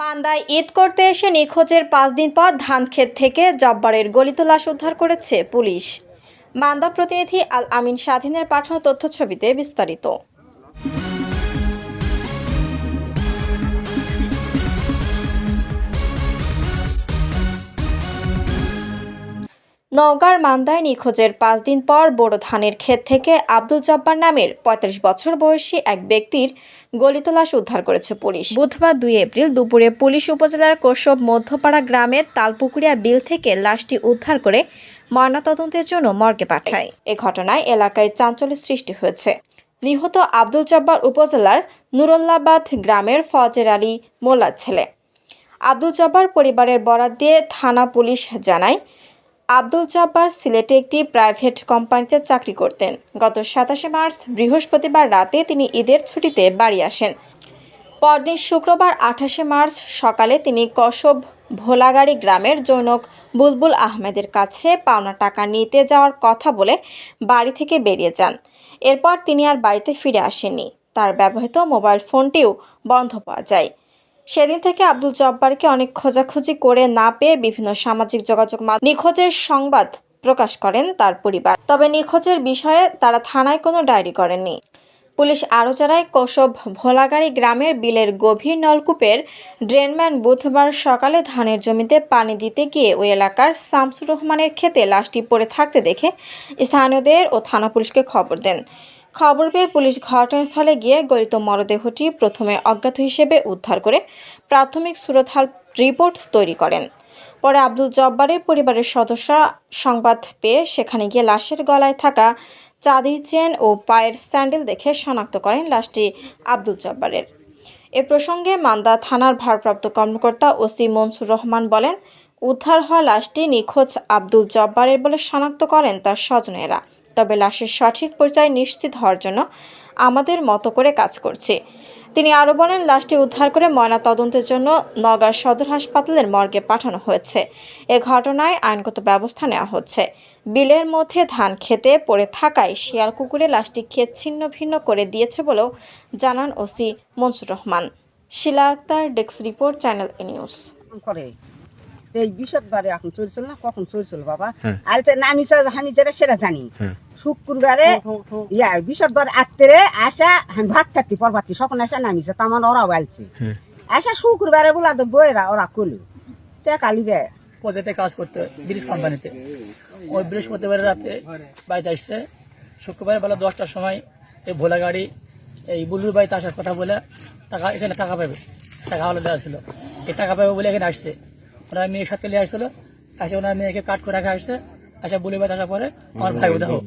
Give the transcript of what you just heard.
মান্দায় ঈদ করতে এসে নিখোঁজের পাঁচ দিন পর ধানক্ষেত থেকে জব্বারের গলিত লাশ উদ্ধার করেছে পুলিশ। মান্দা প্রতিনিধি আল আমিন স্বাধীনের পাঠানো তথ্য ছবিতে বিস্তারিত। নওগাঁর মান্দায় নিখোঁজের পাঁচ দিন পর বড় ধানের ক্ষেত থেকে আব্দুল জব্বার নামের পঁয়ত্রিশ বছর বয়সী এক ব্যক্তির গলিত লাশ উদ্ধার করেছে পুলিশ। বুধবার দুই এপ্রিল দুপুরে পুলিশ উপজেলার কোশব মধ্যপাড়া গ্রামের তালপুকুরিয়া বিল থেকে লাশটি উদ্ধার করে ময়নাতদন্তের জন্য মর্গে পাঠায়। এ ঘটনায় এলাকায় চাঞ্চল্যের সৃষ্টি হয়েছে। নিহত আব্দুল জব্বার উপজেলার নুরুল্লাবাদ গ্রামের ফজের আলী মোল্লার ছেলে। আব্দুল জব্বার পরিবারের বরাত দিয়ে থানা পুলিশ জানায় আব্দুল জব্বার সিলেটে একটি প্রাইভেট কোম্পানিতে চাকরি করতেন। গত সাতাশে মার্চ বৃহস্পতিবার রাতে তিনি ঈদের ছুটিতে বাড়ি আসেন। পরদিন শুক্রবার আঠাশে মার্চ সকালে তিনি কসব ভোলাগাড়ি গ্রামের জৈনক বুলবুল আহমেদের কাছে পাওনা টাকা নিতে যাওয়ার কথা বলে বাড়ি থেকে বেরিয়ে যান। এরপর তিনি আর বাড়িতে ফিরে আসেননি। তার ব্যবহৃত মোবাইল ফোনটিও বন্ধ পাওয়া যায়। সেদিন থেকে আব্দুল জব্বারকে অনেক খোঁজাখুঁজি করে না পেয়ে বিভিন্ন সামাজিক যোগাযোগ মাধ্যম নিখোঁজের সংবাদ প্রকাশ করেন তার পরিবার। তবে নিখোঁজের বিষয়ে তারা থানায় কোনো ডায়েরি করেননি। পুলিশ আরও জানায় কৌশব ভোলাগাড়ি গ্রামের বিলের গভীর নলকূপের ড্রেনম্যান বুধবার সকালে ধানের জমিতে পানি দিতে গিয়ে ওই এলাকার শামসুর রহমানের ক্ষেতে লাশটি পড়ে থাকতে দেখে স্থানীয়দের ও থানা পুলিশকে খবর দেন। খবর পেয়ে পুলিশ ঘটনাস্থলে গিয়ে গলিত মরদেহটি প্রথমে অজ্ঞাত হিসেবে উদ্ধার করে প্রাথমিক সুরতহাল রিপোর্ট তৈরি করেন। পরে আব্দুল জব্বারের পরিবারের সদস্যরা সংবাদ পেয়ে সেখানে গিয়ে লাশের গলায় থাকা চাঁদির চেন ও পায়ের স্যান্ডেল দেখে শনাক্ত করেন লাশটি আব্দুল জব্বারের। এ প্রসঙ্গে মান্দা থানার ভারপ্রাপ্ত কর্মকর্তা ওসি মনসুর রহমান বলেন, উদ্ধার হওয়া লাশটি নিখোঁজ আব্দুল জব্বারের বলে শনাক্ত করেন তার স্বজনেরা। তবে লাশের সঠিক পরিচয় নিশ্চিত হওয়ার জন্য আমাদের মতো করে কাজ করছে। তিনি আরও বলেন, লাশটি উদ্ধার করে ময়না তদন্তের জন্য নগর সদর হাসপাতালের মর্গে পাঠানো হয়েছে। এ ঘটনায় আইনগত ব্যবস্থা নেওয়া হচ্ছে। বিলের মধ্যে ধান খেতে পড়ে থাকায় শিয়াল কুকুরে লাশটি ক্ষেত ছিন্ন ভিন্ন করে দিয়েছে বলেও জানান OC Mansur Rahman. Shila Akter, desk report, channel A news. এই বৃহস্পতিবারে এখন চলছিল না কখন চলছিল বাবা? হ্যাঁ। আর তো আমি আমি যেটা সেটা জানি। হ্যাঁ। শুক্রবারে ইয়া বৃহস্পতিবার আত্মরে আসা আমি ভাত খাচ্ছি পরবাতি সখন আসা নামিছে তামান ওরাও আলছে হ্যাঁ। আসা শুক্রবারে বলা তো বইরা ওরা কলু। টাকা লিবে। প্রজেক্টে কাজ করতে ব্রিজ কোম্পানিতে ওই বৃহস্পতিবার রাতে বাড়িতে আসছে। শুক্রবার বেলা দশটার সময় এই ভোলা গাড়ি এই বুলুর বাড়িতে আসার কথা বলে টাকা এখানে টাকা পাবে টাকা হলে দেওয়া ছিল। এই টাকা পাবে বলে এখানে আসছে। ওনার মেয়ের সাথে নিয়ে আসছিল। আসে ওনার মেয়েকে কাট করে রাখা আসছে আচ্ছা বলে বেদ আসার পরে আমার ভাই দেখো।